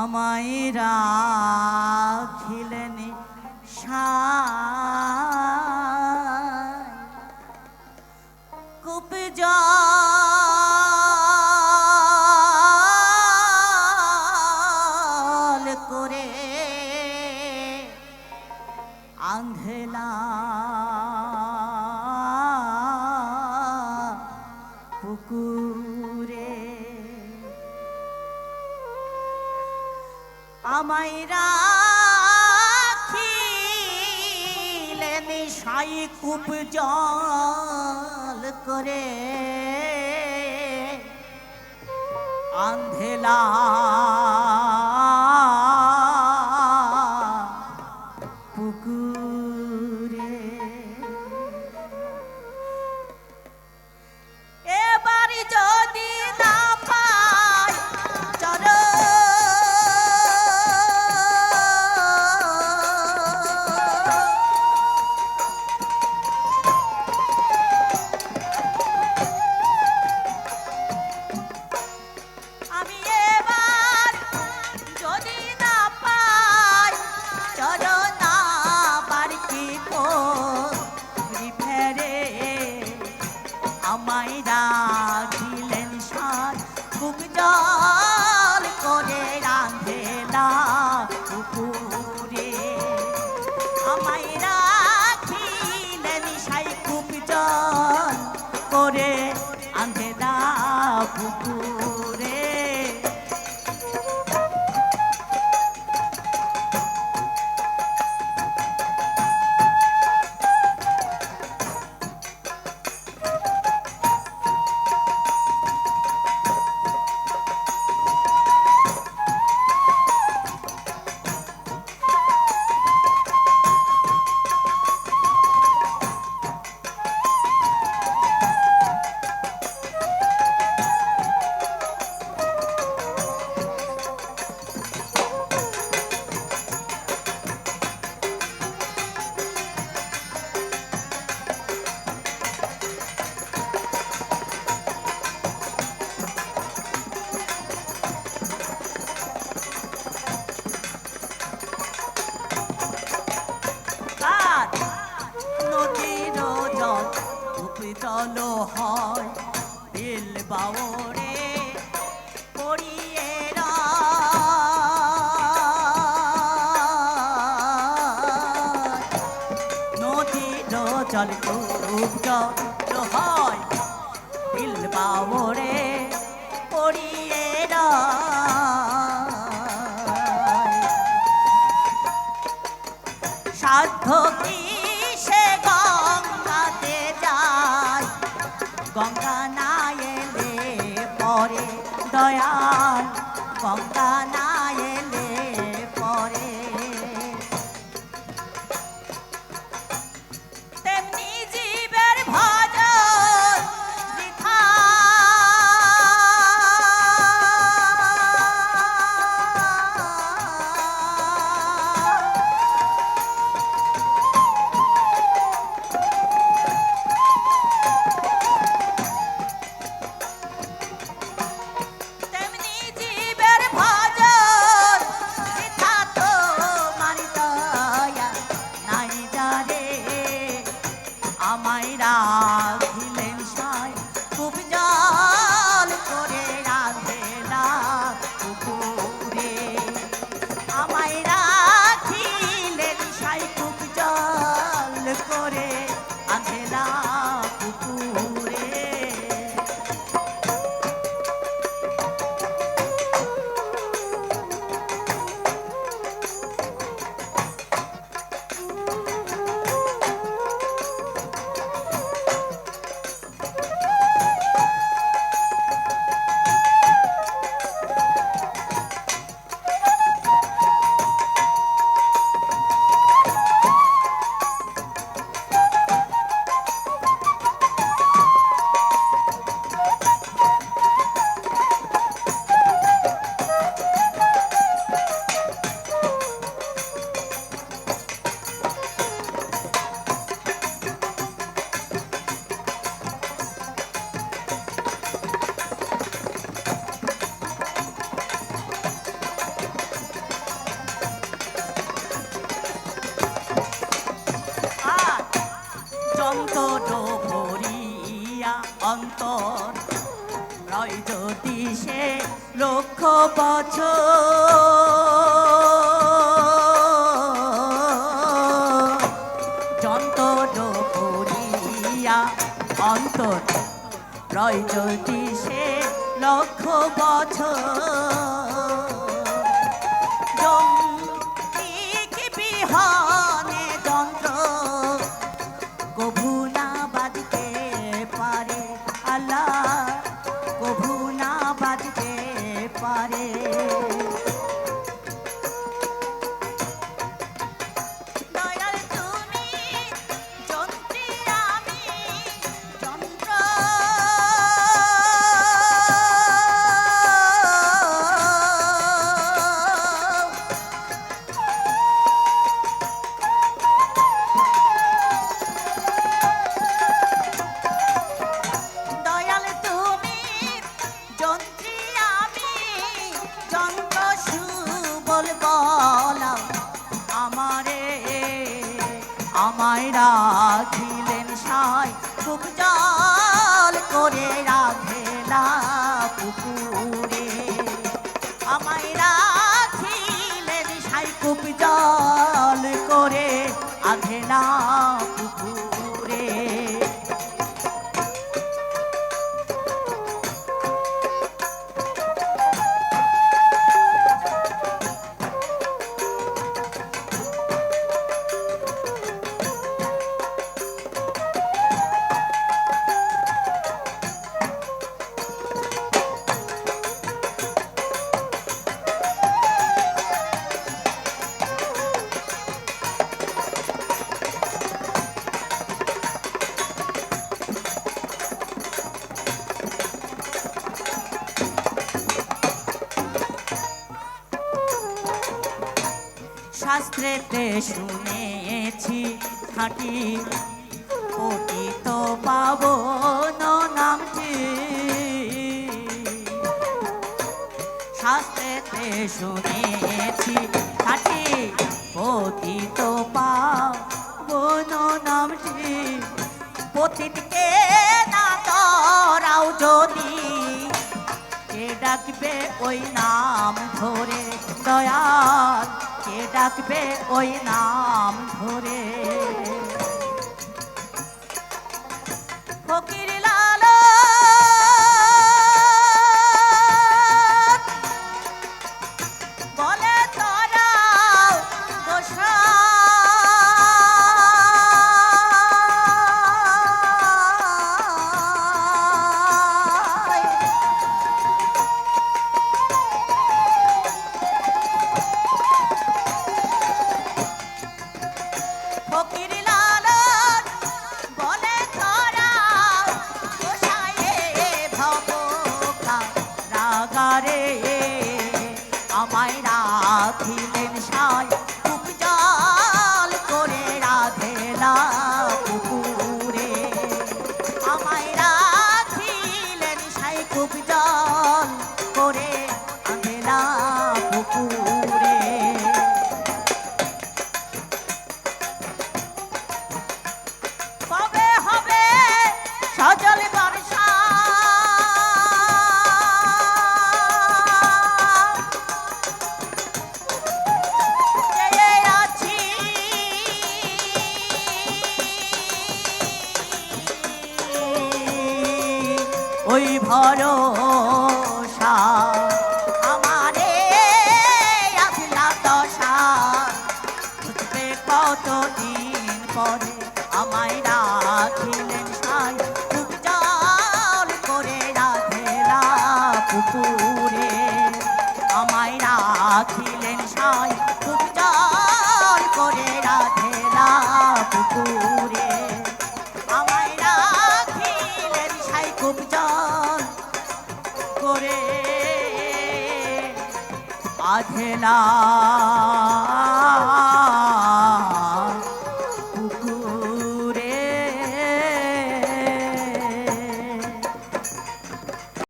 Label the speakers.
Speaker 1: আমায় রাখিলেন কূপ করে আন্ধেলা আমায় রাখিলেন সাই কূপ জল করে। আন্ধেলা উপজল হয় বিল বাবরে পড়িয়ে হয় পড়িয়ে। সাধ্য কি সে গঙ্গাতে গঙ্গা না এলে পরে দয়াল গঙ্গা যদি সে লক্ষ বছর শাস্ত্রেতে শুনেছি, খাঁটি পতিত পাবন নামটি শাস্ত্রেতে শুনেছি, খাঁটি পতিত পাবন নামটি পতিতকে না তরাও যদি ডাকবে ওই নাম ধরে দয়াল কে ডাকবে ওই নাম ধরে। ভরসা। আমারে আসলা দশা। বুঝবে কতদিন পরে আমায় রাখিলেন সাই। জল করে রাধেলা পুকুরে। আমায় রাখিলেন সাই। করে আধেলা